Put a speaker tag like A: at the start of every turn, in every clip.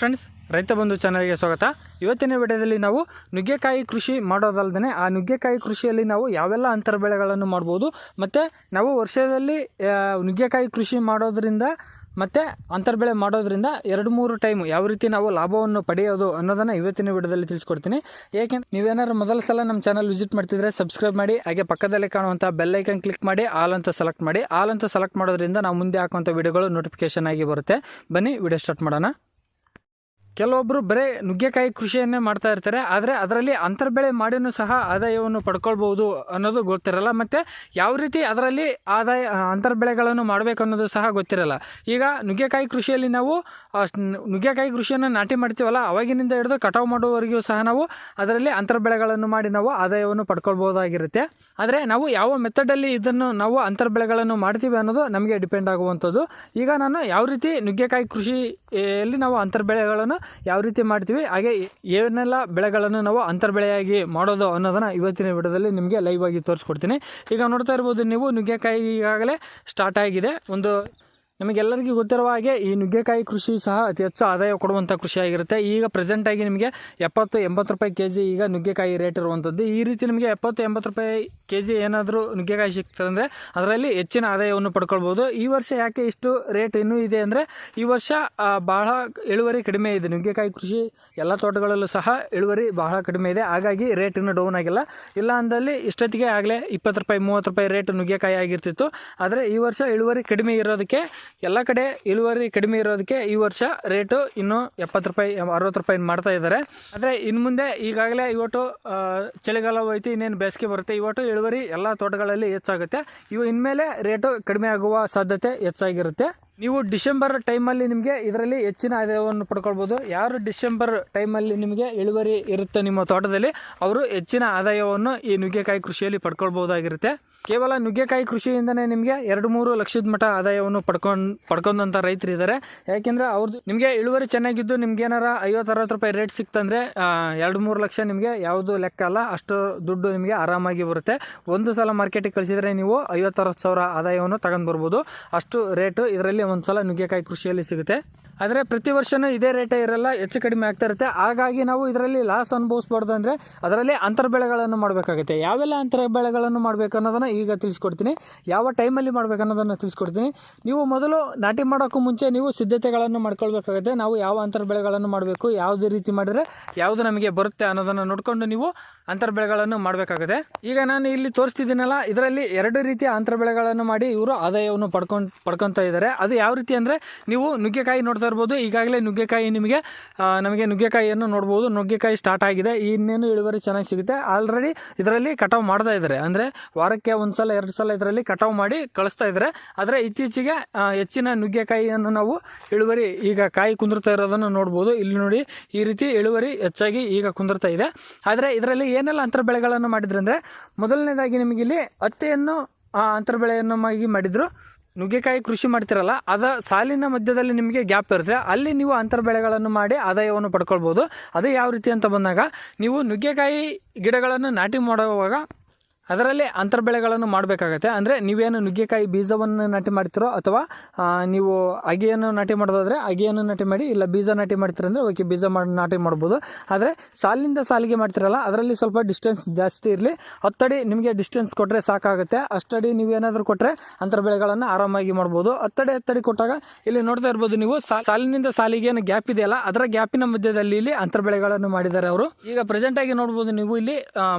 A: Friends ರೈತ ಬಂಧು ಚಾನಲ್ಗೆ ಸ್ವಾಗತ. ಇವತ್ತಿನ ವಿಡಿಯೋದಲ್ಲಿ ನಾವು ನುಗ್ಗೆಕಾಯಿ ಕೃಷಿ ಮಾಡೋದಲ್ಲದೆ ಆ ನುಗ್ಗೆಕಾಯಿ ಕೃಷಿಯಲ್ಲಿ ನಾವು ಯಾವೆಲ್ಲ ಅಂತರ ಬೆಳೆಗಳನ್ನು ಮಾಡ್ಬೋದು, ಮತ್ತು ನಾವು ವರ್ಷದಲ್ಲಿ ನುಗ್ಗೆಕಾಯಿ ಕೃಷಿ ಮಾಡೋದ್ರಿಂದ, ಮತ್ತು ಅಂತರ್ಬೆಳೆ ಮಾಡೋದ್ರಿಂದ ಎರಡು ಮೂರು ಟೈಮ್ ಯಾವ ರೀತಿ ನಾವು ಲಾಭವನ್ನು ಪಡೆಯೋದು ಅನ್ನೋದನ್ನು ಇವತ್ತಿನ ವಿಡಿಯೋದಲ್ಲಿ ತಿಳಿಸ್ಕೊಡ್ತೀನಿ. ಏಕೆಂದ್ರೆ ನೀವೇನಾದ್ರು ಮೊದಲ ಸಲ ನಮ್ಮ ಚಾನಲ್ ವಿಸಿಟ್ ಮಾಡ್ತಿದ್ರೆ ಸಬ್ಸ್ಕ್ರೈಬ್ ಮಾಡಿ, ಹಾಗೆ ಪಕ್ಕದಲ್ಲಿ ಕಾಣುವಂಥ ಬೆಲ್ಲೈಕನ್ ಕ್ಲಿಕ್ ಮಾಡಿ ಆಲ್ ಅಂತ ಸೆಲೆಕ್ಟ್ ಮಾಡಿ. ಆಲ್ ಅಂತ ಸೆಲೆಕ್ಟ್ ಮಾಡೋದ್ರಿಂದ ನಾವು ಮುಂದೆ ಹಾಕುವಂಥ ವಿಡಿಯೋಗಳು ನೋಟಿಫಿಕೇಶನ್ ಆಗಿ ಬರುತ್ತೆ. ಬನ್ನಿ, ವಿಡಿಯೋ ಸ್ಟಾರ್ಟ್ ಮಾಡೋಣ. ಕೆಲವೊಬ್ಬರು ಬರೇ ನುಗ್ಗೆಕಾಯಿ ಕೃಷಿಯನ್ನೇ ಮಾಡ್ತಾ ಇರ್ತಾರೆ, ಆದರೆ ಅದರಲ್ಲಿ ಅಂತರ್ಬೆಳೆ ಮಾಡಿನೂ ಸಹ ಆದಾಯವನ್ನು ಪಡ್ಕೊಳ್ಬೋದು ಅನ್ನೋದು ಗೊತ್ತಿರಲ್ಲ. ಮತ್ತು ಯಾವ ರೀತಿ ಅದರಲ್ಲಿ ಆದಾಯ, ಅಂತರ್ಬೆಳೆಗಳನ್ನು ಮಾಡಬೇಕು ಅನ್ನೋದು ಸಹ ಗೊತ್ತಿರಲ್ಲ. ಈಗ ನುಗ್ಗೆಕಾಯಿ ಕೃಷಿಯಲ್ಲಿ ನಾವು ನುಗ್ಗೆಕಾಯಿ ಕೃಷಿಯನ್ನು ನಾಟಿ ಮಾಡ್ತೀವಲ್ಲ, ಅವಾಗಿನಿಂದ ಹಿಡಿದು ಕಟಾವು ಮಾಡುವವರೆಗೂ ಸಹ ನಾವು ಅದರಲ್ಲಿ ಅಂತರ ಬೆಳೆಗಳನ್ನು ಮಾಡಿ ನಾವು ಆದಾಯವನ್ನು ಪಡ್ಕೊಳ್ಬೋದಾಗಿರುತ್ತೆ. ಆದರೆ ನಾವು ಯಾವ ಮೆಥಡಲ್ಲಿ ಇದನ್ನು ನಾವು ಅಂತರ್ಬೆಳೆಗಳನ್ನು ಮಾಡ್ತೀವಿ ಅನ್ನೋದು ನಮಗೆ ಡಿಪೆಂಡ್ ಆಗುವಂಥದ್ದು. ಈಗ ನಾನು ಯಾವ ರೀತಿ ನುಗ್ಗೆಕಾಯಿ ಕೃಷಿಯಲ್ಲಿ ನಾವು ಅಂತರ ಬೆಳೆಗಳನ್ನು ಯಾವ ರೀತಿ ಮಾಡ್ತೀವಿ, ಹಾಗೆ ಏನೆಲ್ಲ ಬೆಳೆಗಳನ್ನು ನಾವು ಅಂತರ ಬೆಳೆಯಾಗಿ ಮಾಡೋದು ಅನ್ನೋದನ್ನು ಇವತ್ತಿನ ವಿಡಿಯೋದಲ್ಲಿ ನಿಮಗೆ ಲೈವ್ ಆಗಿ ತೋರಿಸ್ಕೊಡ್ತೀನಿ. ಈಗ ನೋಡ್ತಾ ಇರ್ಬೋದು ನೀವು ನುಗ್ಗೆಕಾಯಿ ಈಗಾಗಲೇ ಸ್ಟಾರ್ಟ್ ಆಗಿದೆ. ಒಂದು ನಮಗೆಲ್ಲರಿಗೂ ಗೊತ್ತಿರುವ ಹಾಗೆ ಈ ನುಗ್ಗೆಕಾಯಿ ಕೃಷಿ ಸಹ ಅತಿ ಹೆಚ್ಚು ಆದಾಯ ಕೊಡುವಂಥ ಕೃಷಿ ಆಗಿರುತ್ತೆ ಈಗ ಪ್ರೆಸೆಂಟಾಗಿ ನಿಮಗೆ ಎಪ್ಪತ್ತು, ಎಂಬತ್ತು ರೂಪಾಯಿ ಕೆ ಜಿ ಈಗ ನುಗ್ಗೆಕಾಯಿ ರೇಟ್ ಇರುವಂಥದ್ದು ಈ ರೀತಿ ನಿಮಗೆ ಎಪ್ಪತ್ತು, ಎಂಬತ್ತು ರೂಪಾಯಿ ಕೆ ಜಿ ಏನಾದರೂ ನುಗ್ಗೆಕಾಯಿ ಸಿಗ್ತದೆ ಅಂದರೆ ಅದರಲ್ಲಿ ಹೆಚ್ಚಿನ ಆದಾಯವನ್ನು ಪಡ್ಕೊಳ್ಬೋದು. ಈ ವರ್ಷ ಯಾಕೆ ಇಷ್ಟು ರೇಟ್ ಇನ್ನೂ ಇದೆ ಅಂದರೆ ಈ ವರ್ಷ ಬಹಳ ಇಳುವರಿ ಕಡಿಮೆ ಇದೆ. ನುಗ್ಗೆಕಾಯಿ ಕೃಷಿ ಎಲ್ಲ ತೋಟಗಳಲ್ಲೂ ಸಹ ಇಳುವರಿ ಬಹಳ ಕಡಿಮೆ ಇದೆ. ಹಾಗಾಗಿ ರೇಟ್ ಇನ್ನೂ ಡೌನ್ ಆಗಿಲ್ಲ. ಇಲ್ಲ ಅಂದಲ್ಲಿ ಇಷ್ಟೊತ್ತಿಗೆ ಆಗಲೇ ಇಪ್ಪತ್ತು ರೂಪಾಯಿ, ಮೂವತ್ತು ರೂಪಾಯಿ ರೇಟ್ ನುಗ್ಗೆಕಾಯಿ ಆಗಿರ್ತಿತ್ತು. ಆದರೆ ಈ ವರ್ಷ ಇಳುವರಿ ಕಡಿಮೆ ಇರೋದಕ್ಕೆ ಎಲ್ಲ ಕಡೆ ಇಳುವರಿ ಕಡಿಮೆ ಇರೋದಕ್ಕೆ ಈ ವರ್ಷ ರೇಟು ಇನ್ನೂ ಎಪ್ಪತ್ತು ರೂಪಾಯಿ ಅರವತ್ತು ರೂಪಾಯಿ ಮಾಡ್ತಾ ಇದ್ದಾರೆ. ಆದರೆ ಇನ್ನು ಮುಂದೆ ಈಗಾಗಲೇ ಇವತ್ತು ಚಳಿಗಾಲ ಹೋಯ್ತು, ಇನ್ನೇನು ಬೇಸಿಗೆ ಬರುತ್ತೆ, ಇವತ್ತು ಇಳುವರಿ ಎಲ್ಲ ತೋಟಗಳಲ್ಲಿ ಹೆಚ್ಚಾಗುತ್ತೆ. ಇವು ಇನ್ಮೇಲೆ ರೇಟು ಕಡಿಮೆ ಆಗುವ ಸಾಧ್ಯತೆ ಹೆಚ್ಚಾಗಿರುತ್ತೆ. ನೀವು ಡಿಸೆಂಬರ್ ಟೈಮಲ್ಲಿ ನಿಮಗೆ ಇದರಲ್ಲಿ ಹೆಚ್ಚಿನ ಆದಾಯವನ್ನು ಪಡ್ಕೊಳ್ಬೋದು. ಯಾರು ಡಿಸೆಂಬರ್ ಟೈಮಲ್ಲಿ ನಿಮಗೆ ಇಳುವರಿ ಇರುತ್ತೆ ನಿಮ್ಮ ತೋಟದಲ್ಲಿ, ಅವರು ಹೆಚ್ಚಿನ ಆದಾಯವನ್ನು ಈ ನುಗ್ಗೆಕಾಯಿ ಕೃಷಿಯಲ್ಲಿ ಪಡ್ಕೊಳ್ಬೋದಾಗಿರುತ್ತೆ. ಕೇವಲ ನುಗ್ಗೆಕಾಯಿ ಕೃಷಿಯಿಂದನೇ ನಿಮಗೆ ಎರಡು ಮೂರು ಲಕ್ಷದ ಮಟ್ಟ ಆದಾಯವನ್ನು ಪಡ್ಕೊಂಡು ಪಡ್ಕೊಂಡಂಥ ರೈತರು ಇದ್ದಾರೆ ಯಾಕೆಂದರೆ ಅವ್ರದ್ದು ನಿಮಗೆ ಇಳುವರಿ ಚೆನ್ನಾಗಿದ್ದು ನಿಮ್ಗೆ ಏನಾರ ಐವತ್ತು ಅರವತ್ತು ರೂಪಾಯಿ ರೇಟ್ ಸಿಕ್ತಂದರೆ ಎರಡು ಮೂರು ಲಕ್ಷ ನಿಮಗೆ ಯಾವುದು ಲೆಕ್ಕ ಅಲ್ಲ, ಅಷ್ಟು ದುಡ್ಡು ನಿಮಗೆ ಆರಾಮಾಗಿ ಬರುತ್ತೆ. ಒಂದು ಸಲ ಮಾರ್ಕೆಟಿಗೆ ಕಳಿಸಿದರೆ ನೀವು ಐವತ್ತು ಅರವತ್ತು ಸಾವಿರ ಆದಾಯವನ್ನು ತಗೊಂಡು ಬರ್ಬೋದು. ಅಷ್ಟು ರೇಟು ಇದರಲ್ಲಿ ಒಂದು ಸಲ ನುಗ್ಗೆಕಾಯಿ ಕೃಷಿಯಲ್ಲಿ ಸಿಗುತ್ತೆ. ಆದರೆ ಪ್ರತಿ ವರ್ಷನೂ ಇದೇ ರೇಟೇ ಇರಲ್ಲ, ಹೆಚ್ಚು ಕಡಿಮೆ ಆಗ್ತಾ ಇರುತ್ತೆ. ಹಾಗಾಗಿ ನಾವು ಇದರಲ್ಲಿ ಲಾಸ್ ಅನುಭವಿಸ್ಬಾರ್ದು ಅಂದರೆ ಅದರಲ್ಲಿ ಅಂತರ ಬೆಳೆಗಳನ್ನು ಮಾಡಬೇಕಾಗುತ್ತೆ. ಯಾವೆಲ್ಲ ಅಂತರ ಬೆಳೆಗಳನ್ನು ಮಾಡಬೇಕು ಅನ್ನೋದನ್ನು ಈಗ ತಿಳಿಸ್ಕೊಡ್ತೀನಿ. ಯಾವ ಟೈಮಲ್ಲಿ ಮಾಡಬೇಕು ಅನ್ನೋದನ್ನು ತಿಳಿಸ್ಕೊಡ್ತೀನಿ. ನೀವು ಮೊದಲು ನಾಟಿ ಮಾಡೋಕ್ಕೂ ಮುಂಚೆ ನೀವು ಸಿದ್ಧತೆಗಳನ್ನು ಮಾಡ್ಕೊಳ್ಬೇಕಾಗುತ್ತೆ. ನಾವು ಯಾವ ಅಂತರ ಬೆಳೆಗಳನ್ನು ಮಾಡಬೇಕು, ಯಾವುದೇ ರೀತಿ ಮಾಡಿದರೆ ಯಾವುದು ನಮಗೆ ಬರುತ್ತೆ ಅನ್ನೋದನ್ನು ನೋಡಿಕೊಂಡು ನೀವು ಅಂತರ ಬೆಳೆಗಳನ್ನು ಮಾಡಬೇಕಾಗುತ್ತೆ. ಈಗ ನಾನು ಇಲ್ಲಿ ತೋರಿಸ್ತಿದ್ದೀನಲ್ಲ, ಇದರಲ್ಲಿ ಎರಡು ರೀತಿಯ ಅಂತರ ಬೆಳೆಗಳನ್ನು ಮಾಡಿ ಇವರು ಆದಾಯವನ್ನು ಪಡ್ಕೊಂಡು, ಪಡ್ಕೊತಾ ಇದ್ದಾರೆ. ಅದು ಯಾವ ರೀತಿ ಅಂದರೆ ನೀವು ನುಗ್ಗೆಕಾಯಿ ನೋಡ್ತಾ ಇರ್ಬೋದು ಈಗಾಗಲೇ ನುಗ್ಗೆಕಾಯಿ ನಿಮಗೆ ನಮಗೆ ನುಗ್ಗೆಕಾಯಿಯನ್ನು ನೋಡ್ಬೋದು. ನುಗ್ಗೆಕಾಯಿ ಸ್ಟಾರ್ಟ್ ಆಗಿದೆ. ಇನ್ನೇನು ಇಳುವರಿ ಚೆನ್ನಾಗಿ ಸಿಗುತ್ತೆ. ಆಲ್ರೆಡಿ ಇದರಲ್ಲಿ ಕಟಾವು ಮಾಡ್ತಾ ಇದ್ದಾರೆ. ಅಂದರೆ ವಾರಕ್ಕೆ ಒಂದು ಸಲ ಎರಡು ಸಲ ಇದರಲ್ಲಿ ಕಟಾವು ಮಾಡಿ ಕಳಿಸ್ತಾ ಇದ್ದಾರೆ. ಆದರೆ ಇತ್ತೀಚೆಗೆ ಹೆಚ್ಚಿನ ನುಗ್ಗೆಕಾಯಿಯನ್ನು ನಾವು ಇಳುವರಿ ಈಗ ಕಾಯಿ ಕುಂದಿರ್ತಾ ಇರೋದನ್ನು ನೋಡ್ಬೋದು. ಇಲ್ಲಿ ನೋಡಿ ಈ ರೀತಿ ಇಳುವರಿ ಹೆಚ್ಚಾಗಿ ಈಗ ಕುಂದಿರ್ತಾ ಇದೆ. ಆದರೆ ಇದರಲ್ಲಿ ಏನೆಲ್ಲ ಅಂತರ ಬೆಳೆಗಳನ್ನು ಮಾಡಿದ್ರೆ ಅಂದರೆ ಮೊದಲನೇದಾಗಿ ನಿಮಗಿಲ್ಲಿ ಹತ್ತಿಯನ್ನು ಆ, ಅಂತರ ಬೆಳೆಯನ್ನು ಆಗಿ ಮಾಡಿದ್ರು. ನುಗ್ಗೆಕಾಯಿ ಕೃಷಿ ಮಾಡ್ತಿರಲ್ಲ, ಅದ ಸಾಲಿನ ಮಧ್ಯದಲ್ಲಿ ನಿಮಗೆ ಗ್ಯಾಪ್ ಇರುತ್ತೆ. ಅಲ್ಲಿ ನೀವು ಅಂತರ ಬೆಳೆಗಳನ್ನು ಮಾಡಿ ಆದಾಯವನ್ನು ಪಡ್ಕೊಳ್ಬೋದು. ಅದು ಯಾವ ರೀತಿ ಅಂತ ಬಂದಾಗ, ನೀವು ನುಗ್ಗೆಕಾಯಿ ಗಿಡಗಳನ್ನು ನಾಟಿ ಮಾಡುವಾಗ ಅದರಲ್ಲಿ ಅಂತರ ಬೆಳೆಗಳನ್ನು ಮಾಡಬೇಕಾಗತ್ತೆ. ಅಂದರೆ ನೀವೇನು ನುಗ್ಗೆಕಾಯಿ ಬೀಜವನ್ನು ನಾಟಿ ಮಾಡ್ತಿರೋ ಅಥವಾ ನೀವು ಅಗಿಯನ್ನು ನಾಟಿ ಮಾಡೋದಾದರೆ ಅಗಿಯನ್ನು ನಾಟಿ ಮಾಡಿ, ಇಲ್ಲ ಬೀಜ ನಾಟಿ ಮಾಡ್ತೀರಂದರೆ ಓಕೆ, ಬೀಜ ಮಾಡಿ, ನಾಟಿ ಮಾಡ್ಬೋದು. ಆದರೆ ಸಾಲಿನಿಂದ ಸಾಲಿಗೆ ಮಾಡ್ತಿರಲ್ಲ, ಅದರಲ್ಲಿ ಸ್ವಲ್ಪ ಡಿಸ್ಟೆನ್ಸ್ ಜಾಸ್ತಿ ಇರಲಿ. ಹತ್ತಡಿ ನಿಮಗೆ ಡಿಸ್ಟೆನ್ಸ್ ಕೊಟ್ಟರೆ ಸಾಕಾಗುತ್ತೆ. ಅಷ್ಟಡಿ ನೀವೇನಾದರೂ ಕೊಟ್ಟರೆ ಅಂತರ ಬೆಳೆಗಳನ್ನು ಆರಾಮಾಗಿ ಮಾಡ್ಬೋದು. ಹತ್ತಡಿ ಹತ್ತಡಿ ಕೊಟ್ಟಾಗ ಇಲ್ಲಿ ನೋಡ್ತಾ ಇರ್ಬೋದು ನೀವು ಸಾಲಿನಿಂದ ಸಾಲಿಗೆ ಏನು ಗ್ಯಾಪ್ ಇದೆಯಲ್ಲ, ಅದರ ಗ್ಯಾಪಿನ ಮಧ್ಯದಲ್ಲಿ ಇಲ್ಲಿ ಅಂತರ ಬೆಳೆಗಳನ್ನು ಮಾಡಿದ್ದಾರೆ ಅವರು. ಈಗ ಪ್ರೆಸೆಂಟ್ ಆಗಿ ನೋಡ್ಬೋದು ನೀವು ಇಲ್ಲಿ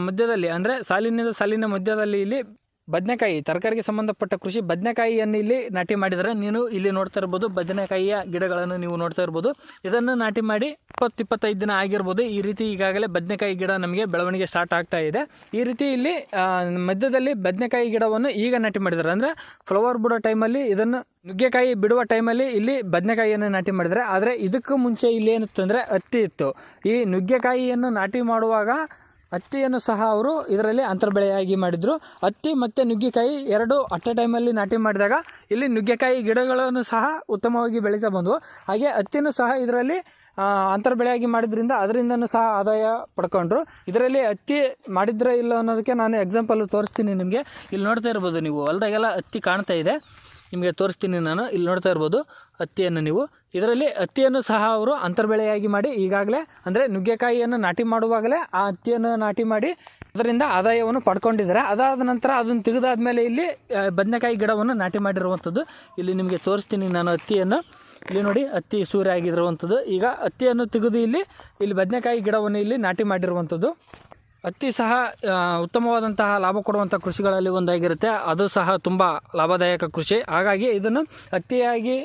A: ಮಧ್ಯದಲ್ಲಿ, ಅಂದರೆ ಸಾಲಿನಿಂದ ಸಾಲಿನ ಮಧ್ಯದಲ್ಲಿ ಇಲ್ಲಿ ಬದನೆಕಾಯಿ, ತರಕಾರಿಗೆ ಸಂಬಂಧಪಟ್ಟ ಕೃಷಿ ಬದನೆಕಾಯಿಯನ್ನು ಇಲ್ಲಿ ನಾಟಿ ಮಾಡಿದರೆ ನೀನು ಇಲ್ಲಿ ನೋಡ್ತಾ ಇರ್ಬೋದು, ಬದನೆಕಾಯಿಯ ಗಿಡಗಳನ್ನು ನೀವು ನೋಡ್ತಾ ಇರ್ಬೋದು. ಇದನ್ನು ನಾಟಿ ಮಾಡಿ ಇಪ್ಪತ್ತು ಇಪ್ಪತ್ತೈದು ದಿನ ಆಗಿರ್ಬೋದು. ಈ ರೀತಿ ಈಗಾಗಲೇ ಬದನೆಕಾಯಿ ಗಿಡ ನಮಗೆ ಬೆಳವಣಿಗೆ ಸ್ಟಾರ್ಟ್ ಆಗ್ತಾ ಇದೆ. ಈ ರೀತಿ ಇಲ್ಲಿ ಮಧ್ಯದಲ್ಲಿ ಬದನೆಕಾಯಿ ಗಿಡವನ್ನು ಈಗ ನಾಟಿ ಮಾಡಿದ್ದಾರೆ. ಅಂದರೆ ಫ್ಲವರ್ ಬಿಡೋ ಟೈಮಲ್ಲಿ ಇದನ್ನು ನುಗ್ಗೆಕಾಯಿ ಬಿಡುವ ಟೈಮಲ್ಲಿ ಇಲ್ಲಿ ಬದನೆಕಾಯಿಯನ್ನು ನಾಟಿ ಮಾಡಿದರೆ ಆದರೆ ಇದಕ್ಕೂ ಮುಂಚೆ ಇಲ್ಲಿ ಏನಿತ್ತಂದರೆ ಹತ್ತಿ ಇತ್ತು. ಈ ನುಗ್ಗೆಕಾಯಿಯನ್ನು ನಾಟಿ ಮಾಡುವಾಗ ಹತ್ತಿಯನ್ನು ಸಹ ಅವರು ಇದರಲ್ಲಿ ಅಂತರ್ಬೆಳೆಯಾಗಿ ಮಾಡಿದರು. ಹತ್ತಿ ಮತ್ತು ನುಗ್ಗೆಕಾಯಿ ಎರಡು ಅಟ್ ಎ ಟೈಮಲ್ಲಿ ನಾಟಿ ಮಾಡಿದಾಗ ಇಲ್ಲಿ ನುಗ್ಗೆಕಾಯಿ ಗಿಡಗಳನ್ನು ಸಹ ಉತ್ತಮವಾಗಿ ಬೆಳೆಸಬಹುದು. ಹಾಗೆ ಹತ್ತಿನೂ ಸಹ ಇದರಲ್ಲಿ ಅಂತರ್ಬೆಳೆಯಾಗಿ ಬೆಳೆಯಾಗಿ ಮಾಡಿದ್ರಿಂದ ಅದರಿಂದನೂ ಸಹ ಆದಾಯ ಪಡ್ಕೊಂಡ್ರು. ಇದರಲ್ಲಿ ಹತ್ತಿ ಮಾಡಿದ್ರೆ ಇಲ್ಲ ಅನ್ನೋದಕ್ಕೆ ನಾನು ಎಕ್ಸಾಂಪಲ್ ತೋರಿಸ್ತೀನಿ ನಿಮಗೆ. ಇಲ್ಲಿ ನೋಡ್ತಾ ಇರ್ಬೋದು ನೀವು, ಹೊಲದಾಗೆಲ್ಲ ಹತ್ತಿ ಕಾಣ್ತಾ ಇದೆ. ನಿಮಗೆ ತೋರಿಸ್ತೀನಿ ನಾನು, ಇಲ್ಲಿ ನೋಡ್ತಾ ಇರ್ಬೋದು ಹತ್ತಿಯನ್ನು ನೀವು. ಇದರಲ್ಲಿ ಹತ್ತಿಯನ್ನು ಸಹ ಅವರು ಅಂತರ್ಬೆಳೆಯಾಗಿ ಮಾಡಿ ಈಗಾಗಲೇ ಅಂದರೆ ನುಗ್ಗೆಕಾಯಿಯನ್ನು ನಾಟಿ ಮಾಡುವಾಗಲೇ ಆ ಹತ್ತಿಯನ್ನು ನಾಟಿ ಮಾಡಿ ಅದರಿಂದ ಆದಾಯವನ್ನು ಪಡ್ಕೊಂಡಿದ್ದಾರೆ. ಅದಾದ ನಂತರ ಅದನ್ನು ತೆಗೆದಾದ್ಮೇಲೆ ಇಲ್ಲಿ ಆ, ಬದನೆಕಾಯಿ ಗಿಡವನ್ನು ನಾಟಿ ಮಾಡಿರುವಂಥದ್ದು ಇಲ್ಲಿ ನಿಮಗೆ ತೋರಿಸ್ತೀನಿ ನಾನು ಹತ್ತಿಯನ್ನು ಇಲ್ಲಿ ನೋಡಿ ಹತ್ತಿ ಸೂರ್ಯ ಆಗಿರುವಂಥದ್ದು ಈಗ ಹತ್ತಿಯನ್ನು ತೆಗೆದು ಇಲ್ಲಿ ಇಲ್ಲಿ ಬದನೆಕಾಯಿ ಗಿಡವನ್ನು ಇಲ್ಲಿ ನಾಟಿ ಮಾಡಿರುವಂಥದ್ದು ಹತ್ತಿ ಸಹ ಉತ್ತಮವಾದಂತಹ ಲಾಭ ಕೊಡುವಂಥ ಕೃಷಿಗಳಲ್ಲಿ ಒಂದಾಗಿರುತ್ತೆ. ಅದು ಸಹ ತುಂಬ ಲಾಭದಾಯಕ ಕೃಷಿ. ಹಾಗಾಗಿ ಇದನ್ನು ಹತ್ತಿಯಾಗಿ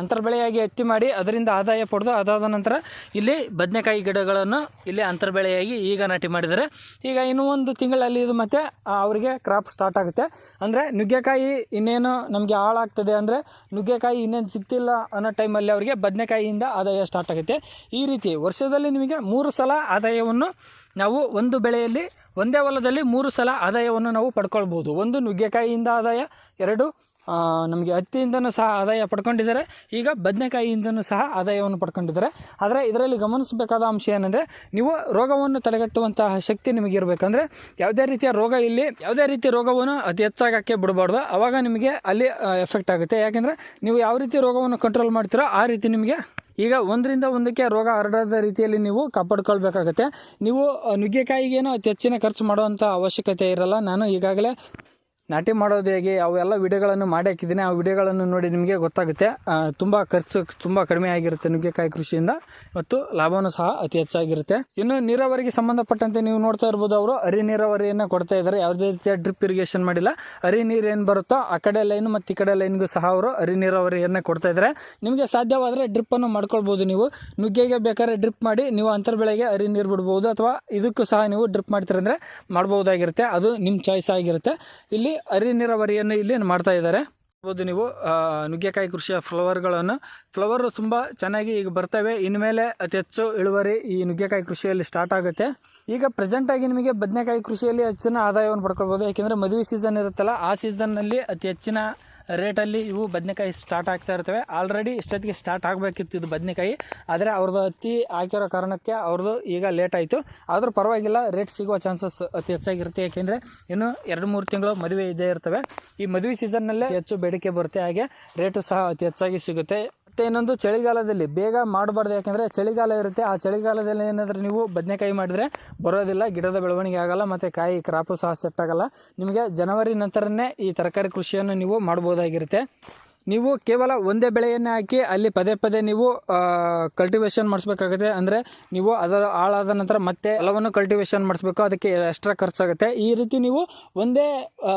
A: ಅಂತರ್ಬೆಳೆಯಾಗಿ ಹತ್ತಿ ಮಾಡಿ ಅದರಿಂದ ಆದಾಯ ಪಡೆದು ಅದಾದ ನಂತರ ಇಲ್ಲಿ ಬದನೆಕಾಯಿ ಗಿಡಗಳನ್ನು ಇಲ್ಲಿ ಅಂತರ್ಬೆಳೆಯಾಗಿ ಈಗ ನಾಟಿ ಮಾಡಿದ್ದಾರೆ. ಈಗ ಇನ್ನೂ ಒಂದು ತಿಂಗಳಲ್ಲಿ ಇದು ಮತ್ತೆ ಅವರಿಗೆ ಕ್ರಾಪ್ ಸ್ಟಾರ್ಟ್ ಆಗುತ್ತೆ. ಅಂದರೆ ನುಗ್ಗೆಕಾಯಿ ಇನ್ನೇನು ನಮಗೆ ಹಾಳಾಗ್ತದೆ ಅಂದರೆ ನುಗ್ಗೆಕಾಯಿ ಇನ್ನೇನು ಸಿಗ್ತಿಲ್ಲ ಅನ್ನೋ ಟೈಮಲ್ಲಿ ಅವರಿಗೆ ಬದನೆಕಾಯಿಯಿಂದ ಆದಾಯ ಸ್ಟಾರ್ಟ್ ಆಗುತ್ತೆ. ಈ ರೀತಿ ವರ್ಷದಲ್ಲಿ ನಿಮಗೆ ಮೂರು ಸಲ ಆದಾಯವನ್ನು ನಾವು ಒಂದು ಬೆಳೆಯಲ್ಲಿ, ಒಂದೇ ಹೊಲದಲ್ಲಿ ಮೂರು ಸಲ ಆದಾಯವನ್ನು ನಾವು ಪಡ್ಕೊಳ್ಬೋದು. ಒಂದು ನುಗ್ಗೆಕಾಯಿಯಿಂದ ಆದಾಯ, ಎರಡು ನಮಗೆ ಹತ್ತಿಯಿಂದನೂ ಸಹ ಆದಾಯ ಪಡ್ಕೊಂಡಿದ್ದಾರೆ. ಈಗ ಬದನೆಕಾಯಿಯಿಂದನೂ ಸಹ ಆದಾಯವನ್ನು ಪಡ್ಕೊಂಡಿದ್ದಾರೆ. ಆದರೆ ಇದರಲ್ಲಿ ಗಮನಿಸಬೇಕಾದ ಅಂಶ ಏನಂದರೆ, ನೀವು ರೋಗವನ್ನು ತಡೆಗಟ್ಟುವಂತಹ ಶಕ್ತಿ ನಿಮಗೆ ಇರಬೇಕಂದ್ರೆ, ಯಾವುದೇ ರೀತಿಯ ರೋಗ ಇಲ್ಲಿ, ಯಾವುದೇ ರೀತಿಯ ರೋಗವನ್ನು ಅತಿ ಹೆಚ್ಚಾಗಕ್ಕೆ ಬಿಡಬಾರ್ದು. ಆವಾಗ ನಿಮಗೆ ಅಲ್ಲಿ ಎಫೆಕ್ಟ್ ಆಗುತ್ತೆ. ಯಾಕೆಂದರೆ ನೀವು ಯಾವ ರೀತಿ ರೋಗವನ್ನು ಕಂಟ್ರೋಲ್ ಮಾಡ್ತೀರೋ ಆ ರೀತಿ ನಿಮಗೆ ಈಗ ಒಂದರಿಂದ ಒಂದಕ್ಕೆ ರೋಗ ಹರಡದ ರೀತಿಯಲ್ಲಿ ನೀವು ಕಾಪಾಡ್ಕೊಳ್ಬೇಕಾಗತ್ತೆ. ನೀವು ನುಗ್ಗೆಕಾಯಿಗೇನು ಅತಿ ಹೆಚ್ಚಿನ ಖರ್ಚು ಮಾಡುವಂಥ ಅವಶ್ಯಕತೆ ಇರಲ್ಲ. ನಾನು ಈಗಾಗಲೇ ನಾಟಿ ಮಾಡೋದು ಹೇಗೆ, ಅವೆಲ್ಲ ವಿಡಿಯೋಗಳನ್ನು ಮಾಡಿ ಹಾಕಿದ್ದೀನಿ. ಆ ವಿಡಿಯೋಗಳನ್ನು ನೋಡಿ ನಿಮಗೆ ಗೊತ್ತಾಗುತ್ತೆ. ತುಂಬ ಖರ್ಚು, ತುಂಬ ಕಡಿಮೆ ಆಗಿರುತ್ತೆ ನುಗ್ಗೆಕಾಯಿ ಕೃಷಿಯಿಂದ ಮತ್ತು ಲಾಭವೂ ಸಹ ಅತಿ ಹೆಚ್ಚಾಗಿರುತ್ತೆ. ಇನ್ನು ನೀರಾವರಿಗೆ ಸಂಬಂಧಪಟ್ಟಂತೆ ನೀವು ನೋಡ್ತಾ ಇರ್ಬೋದು ಅವರು ಹರಿ ನೀರಾವರಿಯನ್ನು ಕೊಡ್ತಾ ಇದ್ದಾರೆ. ಯಾವುದೇ ರೀತಿಯ ಡ್ರಿಪ್ ಇರಿಗೇಷನ್ ಮಾಡಿಲ್ಲ. ಹರಿ ನೀರು ಏನು ಬರುತ್ತೋ ಆ ಕಡೆ ಲೈನ್ ಮತ್ತು ಈ ಕಡೆ ಲೈನ್ಗೂ ಸಹ ಅವರು ಹರಿ ನೀರಾವರಿಯನ್ನು ಕೊಡ್ತಾ ಇದ್ದಾರೆ. ನಿಮಗೆ ಸಾಧ್ಯವಾದರೆ ಡ್ರಿಪ್ಪನ್ನು ಮಾಡ್ಕೊಳ್ಬೋದು ನೀವು. ನುಗ್ಗೆಗೆ ಬೇಕಾದ್ರೆ ಡ್ರಿಪ್ ಮಾಡಿ, ನೀವು ಅಂತರ್ಬೆಳೆಗೆ ಹರಿ ನೀರು ಬಿಡ್ಬೋದು ಅಥವಾ ಇದಕ್ಕೂ ಸಹ ನೀವು ಡ್ರಿಪ್ ಮಾಡ್ತೀರಂದ್ರೆ ಮಾಡ್ಬೋದಾಗಿರುತ್ತೆ. ಅದು ನಿಮ್ಮ ಚಾಯ್ಸ್ ಆಗಿರುತ್ತೆ. ಇಲ್ಲಿ ಹರಿ ನೀರಾವರಿಯನ್ನು ಇಲ್ಲಿ ಮಾಡ್ತಾ ಇದ್ದಾರೆ. ನೋಡ್ಬೋದು ನೀವು ನುಗ್ಗೆಕಾಯಿ ಕೃಷಿಯ ಫ್ಲವರ್ಗಳನ್ನು. ಫ್ಲವರ್ ತುಂಬ ಚೆನ್ನಾಗಿ ಈಗ ಬರ್ತವೆ. ಇನ್ಮೇಲೆ ಅತಿ ಹೆಚ್ಚು ಇಳುವರಿ ಈ ನುಗ್ಗೆಕಾಯಿ ಕೃಷಿಯಲ್ಲಿ ಸ್ಟಾರ್ಟ್ ಆಗುತ್ತೆ. ಈಗ ಪ್ರೆಸೆಂಟಾಗಿ ನಿಮಗೆ ಬದನೆಕಾಯಿ ಕೃಷಿಯಲ್ಲಿ ಹೆಚ್ಚಿನ ಆದಾಯವನ್ನು ಪಡ್ಕೊಳ್ಬೋದು. ಯಾಕೆಂದರೆ ಮದುವೆ ಸೀಸನ್ ಇರುತ್ತಲ್ಲ, ಆ ಸೀಸನ್ನಲ್ಲಿ ಅತಿ ಹೆಚ್ಚಿನ ರೇಟಲ್ಲಿ ಇವು ಬದನೆಕಾಯಿ ಸ್ಟಾರ್ಟ್ ಆಗ್ತಾ ಇರ್ತವೆ. ಆಲ್ರೆಡಿ ಇಷ್ಟೊತ್ತಿಗೆ ಸ್ಟಾರ್ಟ್ ಆಗಬೇಕಿತ್ತು ಇದು ಬದನೆಕಾಯಿ. ಆದರೆ ಅವ್ರದ್ದು ಹತ್ತಿ ಹಾಕಿರೋ ಕಾರಣಕ್ಕೆ ಅವ್ರದ್ದು ಈಗ ಲೇಟ್ ಆಯಿತು. ಆದರೂ ಪರವಾಗಿಲ್ಲ ರೇಟ್ ಸಿಗುವ ಚಾನ್ಸಸ್ ಅತಿ ಹೆಚ್ಚಾಗಿರುತ್ತೆ. ಏಕೆಂದರೆ ಇನ್ನು ಎರಡು, ಮೂರು ತಿಂಗಳು ಮದುವೆ ಇದ್ದೇ ಇರ್ತವೆ. ಈ ಮದುವೆ ಸೀಸನ್ನಲ್ಲೇ ಹೆಚ್ಚು ಬೇಡಿಕೆ ಬರುತ್ತೆ. ಹಾಗೆ ರೇಟು ಸಹ ಅತಿ ಹೆಚ್ಚಾಗಿ ಸಿಗುತ್ತೆ. ಮತ್ತು ಇನ್ನೊಂದು ಚಳಿಗಾಲದಲ್ಲಿ ಬೇಗ ಮಾಡಬಾರ್ದು. ಯಾಕೆಂದರೆ ಚಳಿಗಾಲ ಇರುತ್ತೆ. ಆ ಚಳಿಗಾಲದಲ್ಲಿ ಏನಾದರೂ ನೀವು ಬದನೆಕಾಯಿ ಮಾಡಿದರೆ ಬರೋದಿಲ್ಲ, ಗಿಡದ ಬೆಳವಣಿಗೆ ಆಗಲ್ಲ, ಮತ್ತು ಕಾಯಿ ಕ್ರಾಪು ಸಹ ಸೆಟ್ ಆಗಲ್ಲ. ನಿಮಗೆ ಜನವರಿ ನಂತರನೇ ಈ ತರಕಾರಿ ಕೃಷಿಯನ್ನು ನೀವು ಮಾಡ್ಬೋದಾಗಿರುತ್ತೆ ನೀವು ಕೇವಲ ಒಂದೇ ಬೆಳೆಯನ್ನೇ ಹಾಕಿ ಅಲ್ಲಿ ಪದೇ ಪದೇ ನೀವು ಕಲ್ಟಿವೇಷನ್ ಮಾಡಿಸ್ಬೇಕಾಗುತ್ತೆ. ಅಂದರೆ ನೀವು ಅದರ ಹಾಳಾದ ನಂತರ ಮತ್ತೆ ಹೊಲವನ್ನು ಕಲ್ಟಿವೇಷನ್ ಮಾಡಿಸ್ಬೇಕು. ಅದಕ್ಕೆ ಎಕ್ಸ್ಟ್ರಾ ಖರ್ಚಾಗುತ್ತೆ. ಈ ರೀತಿ ನೀವು ಒಂದೇ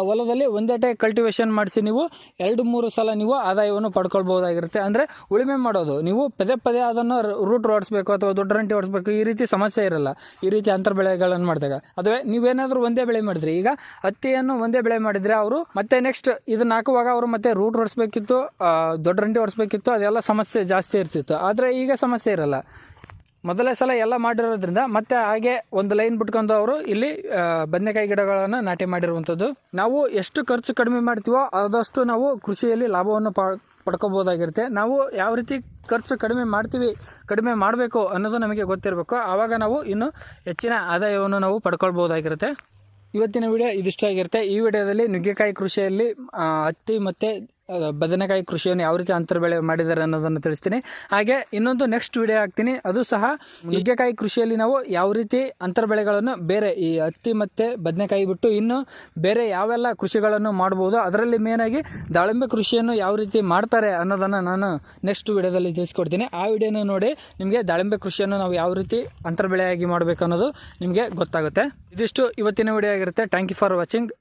A: ಹೊಲದಲ್ಲಿ ಒಂದೇ ಟೈ ಕಲ್ಟಿವೇಷನ್ ಮಾಡಿಸಿ ನೀವು ಎರಡು, ಮೂರು ಸಲ ನೀವು ಆದಾಯವನ್ನು ಪಡ್ಕೊಳ್ಬೋದಾಗಿರುತ್ತೆ ಅಂದರೆ ಉಳುಮೆ ಮಾಡೋದು. ನೀವು ಪದೇ ಪದೇ ಅದನ್ನು ರೂಟ್ ಓಡಿಸ್ಬೇಕು ಅಥವಾ ದೊಡ್ಡ ರಂಟಿ ಓಡಿಸ್ಬೇಕು. ಈ ರೀತಿ ಸಮಸ್ಯೆ ಇರಲ್ಲ. ಈ ರೀತಿ ಅಂತರ್ ಬೆಳೆಗಳನ್ನು ಮಾಡಿದಾಗ. ಅದುವೇ ನೀವೇನಾದರೂ ಒಂದೇ ಬೆಳೆ ಮಾಡಿದ್ರಿ. ಈಗ ಹತ್ತಿಯನ್ನು ಒಂದೇ ಬೆಳೆ ಮಾಡಿದರೆ ಅವರು ಮತ್ತೆ ನೆಕ್ಸ್ಟ್ ಇದನ್ನ ಹಾಕುವಾಗ ಅವರು ಮತ್ತೆ ರೂಟ್ ಹೊಡಿಸ್ಬೇಕಿತ್ತು ಆ, ದೊಡ್ಡ ರಂಟಿ ಹೊಡಿಸ್ಬೇಕಿತ್ತು ಅದೆಲ್ಲ ಸಮಸ್ಯೆ ಜಾಸ್ತಿ ಇರ್ತಿತ್ತು. ಆದರೆ ಈಗ ಸಮಸ್ಯೆ ಇರಲ್ಲ. ಮೊದಲೇ ಸಲ ಎಲ್ಲ ಮಾಡಿರೋದ್ರಿಂದ ಮತ್ತೆ ಹಾಗೆ ಒಂದು ಲೈನ್ ಬಿಟ್ಕೊಂಡು ಅವರು ಇಲ್ಲಿ ಬದನೆಕಾಯಿ ಗಿಡಗಳನ್ನು ನಾಟಿ ಮಾಡಿರುವಂಥದ್ದು. ನಾವು ಎಷ್ಟು ಖರ್ಚು ಕಡಿಮೆ ಮಾಡ್ತೀವೋ ಆದಷ್ಟು ನಾವು ಕೃಷಿಯಲ್ಲಿ ಲಾಭವನ್ನು ಪಡ್ಕೋಬೋದಾಗಿರುತ್ತೆ. ನಾವು ಯಾವ ರೀತಿ ಖರ್ಚು ಕಡಿಮೆ ಮಾಡ್ತೀವಿ ಕಡಿಮೆ ಮಾಡಬೇಕು ಅನ್ನೋದು ನಮಗೆ ಗೊತ್ತಿರಬೇಕು. ಆವಾಗ ನಾವು ಇನ್ನು ಹೆಚ್ಚಿನ ಆದಾಯವನ್ನು ನಾವು ಪಡ್ಕೊಳ್ಬೋದಾಗಿರುತ್ತೆ. ಇವತ್ತಿನ ವಿಡಿಯೋ ಇದಿಷ್ಟ ಆಗಿರುತ್ತೆ. ಈ ವಿಡಿಯೋದಲ್ಲಿ ನುಗ್ಗೆಕಾಯಿ ಕೃಷಿಯಲ್ಲಿ ಹತ್ತಿ ಮತ್ತು ಬದನೆಕಾಯಿ ಕೃಷಿಯನ್ನು ಯಾವ ರೀತಿ ಅಂತರ ಬೆಳೆ ಮಾಡಿದ್ದಾರೆ ಅನ್ನೋದನ್ನು ತಿಳಿಸ್ತೀನಿ. ಹಾಗೆ ಇನ್ನೊಂದು ನೆಕ್ಸ್ಟ್ ವಿಡಿಯೋ ಹಾಕ್ತೀನಿ. ಅದು ಸಹ ನುಗ್ಗೆಕಾಯಿ ಕೃಷಿಯಲ್ಲಿ ನಾವು ಯಾವ ರೀತಿ ಅಂತರ ಬೆಳೆಗಳನ್ನು ಬೇರೆ ಈ ಹತ್ತಿ ಮತ್ತು ಬದನೆಕಾಯಿ ಬಿಟ್ಟು ಇನ್ನು ಬೇರೆ ಯಾವೆಲ್ಲ ಕೃಷಿಗಳನ್ನು ಮಾಡ್ಬೋದು, ಅದರಲ್ಲಿ ಮೇನಾಗಿ ದಾಳಿಂಬೆ ಕೃಷಿಯನ್ನು ಯಾವ ರೀತಿ ಮಾಡ್ತಾರೆ ಅನ್ನೋದನ್ನು ನಾನು ನೆಕ್ಸ್ಟ್ ವಿಡಿಯೋದಲ್ಲಿ ತಿಳಿಸ್ಕೊಡ್ತೀನಿ. ಆ ವಿಡಿಯೋನ ನೋಡಿ ನಿಮಗೆ ದಾಳಿಂಬೆ ಕೃಷಿಯನ್ನು ನಾವು ಯಾವ ರೀತಿ ಅಂತರ ಬೆಳೆಯಾಗಿ ಮಾಡಬೇಕು ಅನ್ನೋದು ನಿಮಗೆ ಗೊತ್ತಾಗುತ್ತೆ. ಇದಿಷ್ಟು ಇವತ್ತಿನ ವಿಡಿಯೋ ಆಗಿರುತ್ತೆ. Thank you for watching